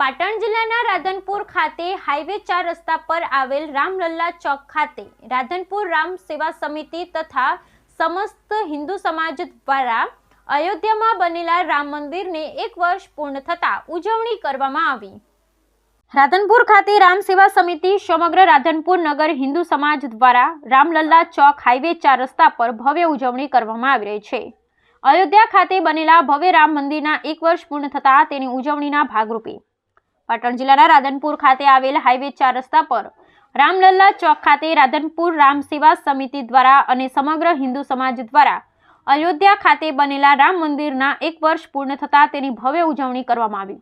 પાટણ જિલ્લાના રાધનપુર ખાતે હાઈવે ચાર રસ્તા પર આવેલ રામલલ્લા ચોક ખાતે રાધનપુર રામ સેવા સમિતિ તથા સમસ્ત હિન્દુ સમાજ દ્વારા અયોધ્યામાં બનેલા રામ મંદિરને એક વર્ષ પૂર્ણ થતાં ઉજવણી કરવામાં આવી. રાધનપુર ખાતે રામ સેવા સમિતિ સમગ્ર રાધનપુર નગર હિન્દુ સમાજ દ્વારા રામલલ્લા ચોક હાઈવે ચાર રસ્તા પર ભવ્ય ઉજવણી કરવામાં આવી રહી છે. અયોધ્યા ખાતે બનેલા ભવ્ય રામ મંદિરના એક વર્ષ પૂર્ણ થતાં તેની ઉજવણીના ભાગરૂપે પાટણ જિલ્લાના રાધનપુર ખાતે આવેલ હાઈવે ચાર રસ્તા પર રામલલ્લા ચોક ખાતે રાધનપુર રામ સેવા સમિતિ દ્વારા અને સમગ્ર હિન્દુ સમાજ દ્વારા અયોધ્યા ખાતે બનેલા રામ મંદિરના એક વર્ષ પૂર્ણ થતાં તેની ભવ્ય ઉજવણી કરવામાં આવી.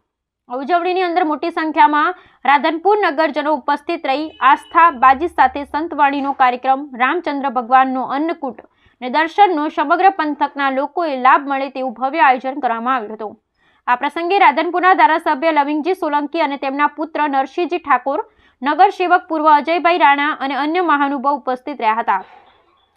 ઉજવણીની અંદર મોટી સંખ્યામાં રાધનપુર નગરજનો ઉપસ્થિત રહી આસ્થા બાજી સાથે સંતવાણીનો કાર્યક્રમ, રામચંદ્ર ભગવાનનો અન્નકૂટ અને દર્શનનો સમગ્ર પંથકના લોકોએ લાભ મળે તેવું ભવ્ય આયોજન કરવામાં આવ્યું હતું. આ પ્રસંગે રાધનપુરના ધારાસભ્ય લવિંગજી સોલંકી અને તેમના પુત્ર નરસિંહજી ઠાકોર, નગર સેવક પૂર્વ અજયભાઈ રાણા અને અન્ય મહાનુભાવ ઉપસ્થિત રહ્યા હતા.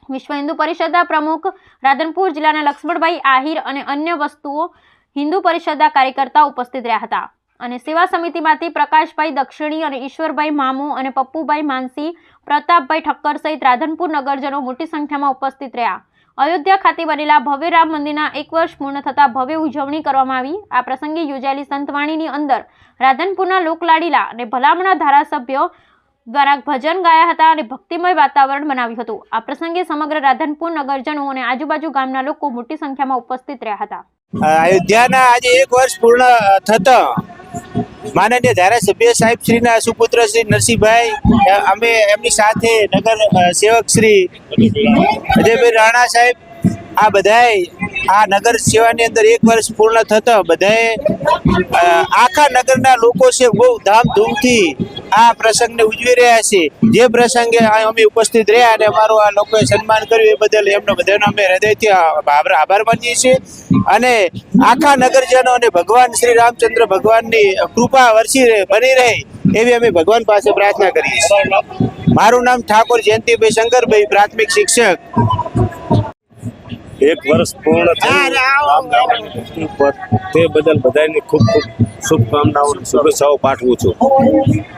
વિશ્વ હિન્દુ પરિષદના પ્રમુખ રાધનપુર જિલ્લાના લક્ષ્મણભાઈ આહિર અને અન્ય વસ્તુઓ હિન્દુ પરિષદના કાર્યકર્તા ઉપસ્થિત રહ્યા હતા. અને સેવા સમિતિમાંથી પ્રકાશભાઈ દક્ષિણી અને ઈશ્વરભાઈ મામુ અને પપ્પુભાઈ માનસી, પ્રતાપભાઈ ઠક્કર સહિત રાધનપુર નગરજનો મોટી સંખ્યામાં ઉપસ્થિત રહ્યા. અયોધ્યા ખાતે બનેલા ભવ્ય રામ મંદિરના એક વર્ષ પૂર્ણ થતા ભવ્ય ઉજવણી કરવામાં આવી. આ પ્રસંગે યોજાયેલી સંતવાણીની અંદર રાધનપુરના લોકલાડીલા અને ભલામણા ધારાસભ્યો દ્વારા ભજન ગાયા હતા અને ભક્તિમય વાતાવરણ બનાવ્યું હતું. આ પ્રસંગે સમગ્ર રાધનપુર નગરજનો અને આજુબાજુ ગામના લોકો મોટી સંખ્યામાં ઉપસ્થિત રહ્યા હતા. અયોધ્યાના આજે એક વર્ષ પૂર્ણ થતા માનનીય ધારાસભ્ય સાહેબ શ્રીના સુપુત્ર શ્રી નરસિંહભાઈ અમે એમની સાથે નગર સેવક શ્રી અજયભાઈ રાણા સાહેબ, આ બધાએ આ નગર સેવાની અંદર એક વર્ષ પૂર્ણ થતા બધાએ આખા નગરના લોકો છે બહુ ધામધૂમથી આ પ્રસંગને ઉજવી રહ્યા છે. જે પ્રસંગે અમે ઉપસ્થિત રહ્યા અને અમારું આ લોકોએ સન્માન કર્યું એ બદલ એમનો બધાનો અમે હૃદયથી આભાર માનીએ છીએ. અને આખા નગરજનો અને ભગવાન શ્રી રામચંદ્ર ભગવાનની કૃપા વરસી રહે, બની રહે એવી અમે ભગવાન પાસે પ્રાર્થના કરીએ છીએ. મારું નામ ઠાકોર જયંતિભાઈ શંકરભાઈ, પ્રાથમિક શિક્ષક. એક વર્ષ પૂર્ણ થયું. તે બદલ બધાની ખૂબ ખૂબ શુભકામનાઓ શુભેચ્છાઓ પાઠવું છું.